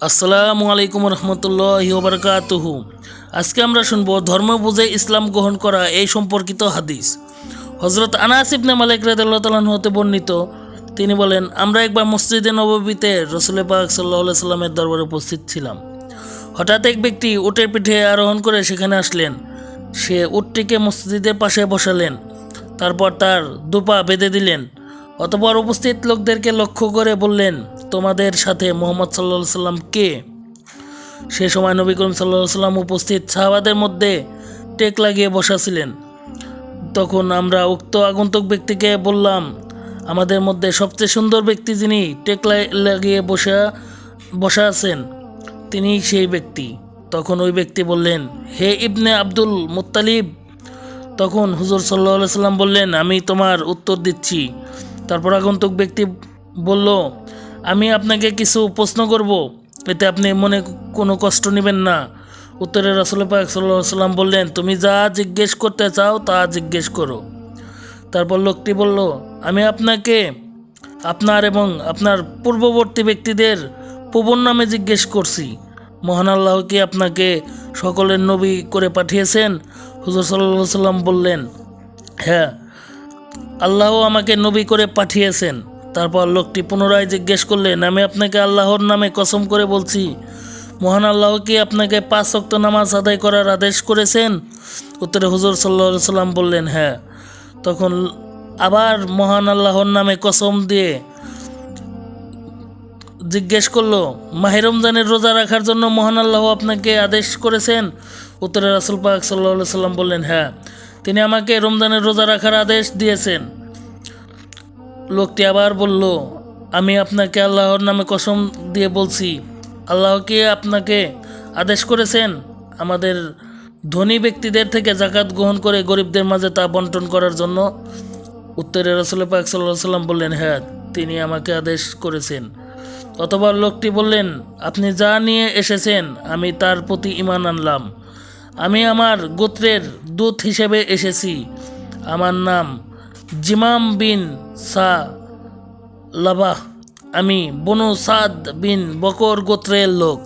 আসসালামু আলাইকুম রহমতুল্লাহ ওবরকাতুহু। আজকে আমরা শুনব ধর্ম বুঝে ইসলাম গ্রহণ করা এই সম্পর্কিত হাদিস। হজরত আনাস ইবনে মালিক রাদিয়াল্লাহু তাআলা হতে বর্ণিত, তিনি বলেন, আমরা একবার মসজিদে নববীতে রসুল পাক সাল্লাহ সাল্লামের দরবারে উপস্থিত ছিলাম। হঠাৎ এক ব্যক্তি উটের পিঠে আরোহণ করে সেখানে আসলেন। সে উটটিকে মসজিদের পাশে বসালেন, তারপর তার দুপা বেঁধে দিলেন। অতপর উপস্থিত লোকদেরকে লক্ষ্য করে বললেন তোমাদের সাথে মোহাম্মদ সাল্লাহ সাল্লাম কে? সে সময় নবী করিম সাল্লাহ সাল্লাম উপস্থিত সাহাবাদের মধ্যে টেক লাগিয়ে বসা ছিলেন তখন আমরা উক্ত আগন্তুক ব্যক্তিকে বললাম, আমাদের মধ্যে সবচেয়ে সুন্দর ব্যক্তি যিনি টেক লাগিয়ে বসা বসা আছেন, তিনি সেই ব্যক্তি। তখন ওই ব্যক্তি বললেন, হে ইবনে আব্দুল মুত্তালিব। তখন হুজুর সাল্লাহ সাল্লাম বললেন, আমি তোমার উত্তর দিচ্ছি। তারপর আগন্তুক ব্যক্তি বলল আমি আপনাকে কিছু প্রশ্ন করব, এতে আপনি মনে কোনো কষ্ট নেবেন না। উত্তরে রসুল পাক সাল্লাম বললেন, তুমি যা জিজ্ঞেস করতে চাও, তা জিজ্ঞেস করো। তারপর লোকটি বলল, আমি আপনাকে আপনার এবং আপনার পূর্ববর্তী ব্যক্তিদের প্রবণ নামে জিজ্ঞেস করছি। মহান আল্লাহ কি আপনাকে সকলের নবী করে পাঠিয়েছেন? হুজুর সাল্লাহ সাল্লাম বললেন হ্যাঁ আল্লাহ আমাকে নবী করে পাঠিয়েছেন। তারপর লোকটি পুনরায় জিজ্ঞেস করলেন আমি আপনাকে আল্লাহর নামে কসম করে বলছি, মহান আল্লাহ কি আপনাকে পাঁচ অক্ত নামাজ আদায় করার আদেশ করেছেন? উত্তরে হুজুর সাল্লাহ সাল্লাম বললেন হ্যাঁ। তখন আবার মহান আল্লাহর নামে কসম দিয়ে জিজ্ঞেস করল, মাহে রমজানের রোজা রাখার জন্য মহান আল্লাহ আপনাকে আদেশ করেছেন? উত্তরে রাসুল পাক সাল্লাহ সাল্লাম বললেন হ্যাঁ তিনি আমাকে রমজানের রোজা রাখার আদেশ দিয়েছেন। লোকটি আবার বলল, আমি আপনাকে আল্লাহর নামে কসম দিয়ে বলছি। আল্লাহ কি আপনাকে আদেশ করেছেন, আমাদের ধনী ব্যক্তিদের থেকে জাকাত গ্রহণ করে গরিবদের মাঝে তা বন্টন করার জন্য। উত্তরে রসুল পাক সাল্লাহ সাল্লাম বললেন হ্যাঁ তিনি আমাকে আদেশ করেছেন। অতবার লোকটি বললেন, আপনি যা নিয়ে এসেছেন, আমি তার প্রতি ইমান আনলাম। আমি আমার গোত্রের দূত হিসেবে এসেছি। আমার নাম জিমাম বিন সা লাবাহ আমি বনু সাদ বিন বকর গোত্রের লোক।